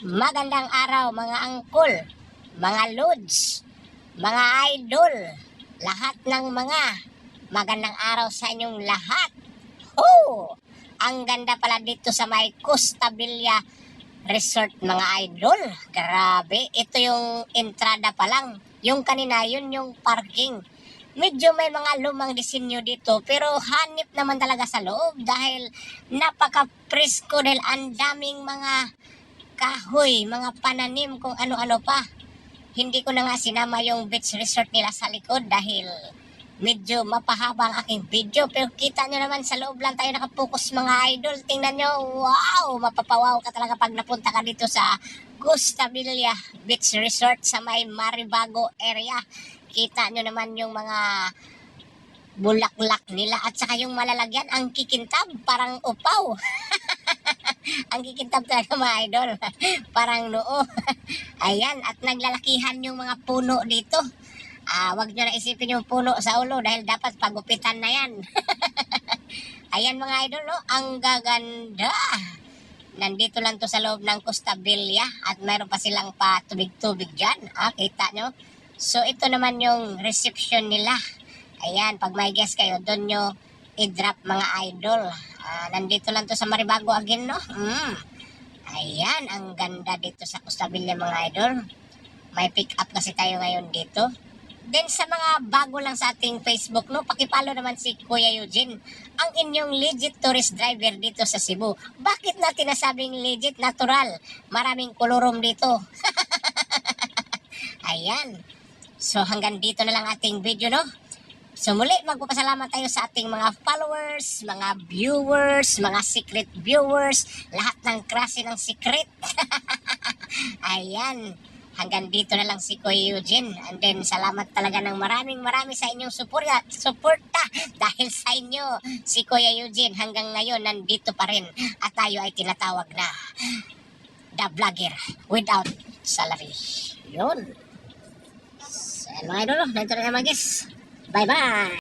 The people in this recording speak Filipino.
Magandang araw mga angkol, mga lods, mga idol, lahat ng mga magandang araw sa inyong lahat. Ho! Ang ganda pala dito sa may Costa Villa Resort mga idol. Grabe, ito yung entrada pa lang. Yung kanina, yun yung parking. Medyo may mga lumang disenyo dito pero hanip naman talaga sa loob dahil napaka-presko dahil ang daming mga kahoy, mga pananim kung ano-ano pa. Hindi ko na nga sinama yung beach resort nila sa likod dahil medyo mapahaba ang aking video. Pero kita nyo naman sa loob lang tayo nakapokus mga idol. Tingnan nyo, wow! Mapapawaw ka talaga pag napunta ka dito sa Costa Villa Beach Resort sa may Maribago area. Kita nyo naman yung mga bulaklak nila at saka yung malalagyan ang kikintab parang upaw ang kikintab talaga mga idol. Parang noo. Ayan at naglalakihan yung mga puno dito. Ah wag nyo na isipin yung puno sa ulo dahil dapat pagupitan na yan. Ayan mga idol no? Ang gaganda. Nandito lang to sa loob ng Costa Villa at mayroon pa silang pa tubig-tubig dyan. Ah kita nyo? So ito naman yung reception nila. Ayan, pag may guest kayo, doon nyo i-drop mga idol. Ah, nandito lang to sa Maribago again, no? Mm. Ayan, ang ganda dito sa Costa Villa mga idol. May pick up kasi tayo ngayon dito. Then sa mga bago lang sa ating Facebook, no, pakipalo naman si Kuya Eugene, ang inyong legit tourist driver dito sa Cebu. Bakit natin nasabing legit natural? Maraming kolorom dito. Ayan. So hanggang dito na lang ating video, no? So muli, magpapasalamat tayo sa ating mga followers, mga viewers, mga secret viewers, lahat ng klase ng secret. Ayan, hanggang dito na lang si Kuya Eugene. And then, salamat talaga ng maraming marami sa inyong suporta, suporta dahil sa inyo, si Kuya Eugene hanggang ngayon nandito pa rin at tayo ay tinatawag na the vlogger without salary. Yun. So, mga idol, nandito na naman guys. 拜拜。